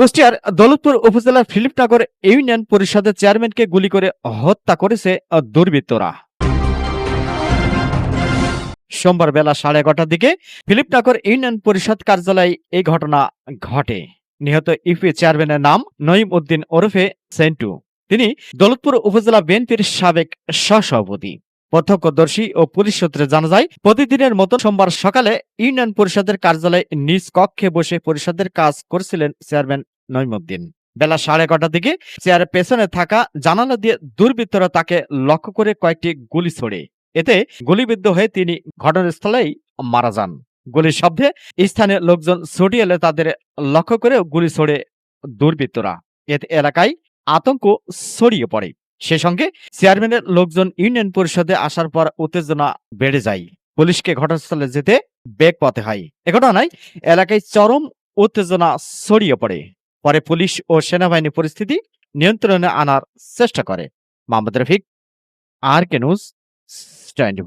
কুষ্টিয়ার দৌলতপুর উপজেলার ফিলিপনগর ইউনিয়ন পরিষদের চেয়ারম্যানকে গুলি করে হত্যা করেছে দুর্বৃত্তরা। সোমবার বেলা সাড়ে এগারোটার দিকে ফিলিপনগর ইউনিয়ন পরিষদ কার্যালয়ে এই ঘটনা ঘটে। নিহত ইউপি চেয়ারম্যানের নাম নঈম উদ্দিন ওরফে সেন্টু। তিনি দৌলতপুর উপজেলা বিএনপির সাবেক সহসভাপতি। প্রত্যক্ষদর্শী ও পুলিশ সূত্রে জানা যায়, প্রতিদিনের মতো সোমবার সকালে ইউনিয়ন পরিষদের কার্যালয়ে নিজ কক্ষে বসে পরিষদের কাজ করছিলেন চেয়ারম্যান নইমুদ্দিন বেলা সাড়ে এগারোটার দিকে চেয়ারের পেছনে থাকা জানালা দিয়ে দুর্বৃত্তরা তাকে লক্ষ্য করে কয়েকটি গুলি ছোড়ে। এতে গুলিবিদ্ধ হয়ে তিনি ঘটনাস্থলেই মারা যান। গুলির শব্দে স্থানীয় লোকজন ছুটি এলে তাদের লক্ষ্য করে গুলি ছোড়ে দুর্বৃত্তরা। এতে এলাকায় আতঙ্ক ছড়িয়ে পড়ে। সে সঙ্গে চেয়ারম্যানের লোকজন ইউনিয়ন পরিষদে আসার পর উত্তেজনা বেড়ে যায়। পুলিশকে ঘটনাস্থলে যেতে বেগ পথে হয়। এ ঘটনায় এলাকায় চরম উত্তেজনা ছড়িয়ে পড়ে। পরে পুলিশ ও সেনাবাহিনী পরিস্থিতি নিয়ন্ত্রণে আনার চেষ্টা করে। Mohammad Rafiq R K news, twenty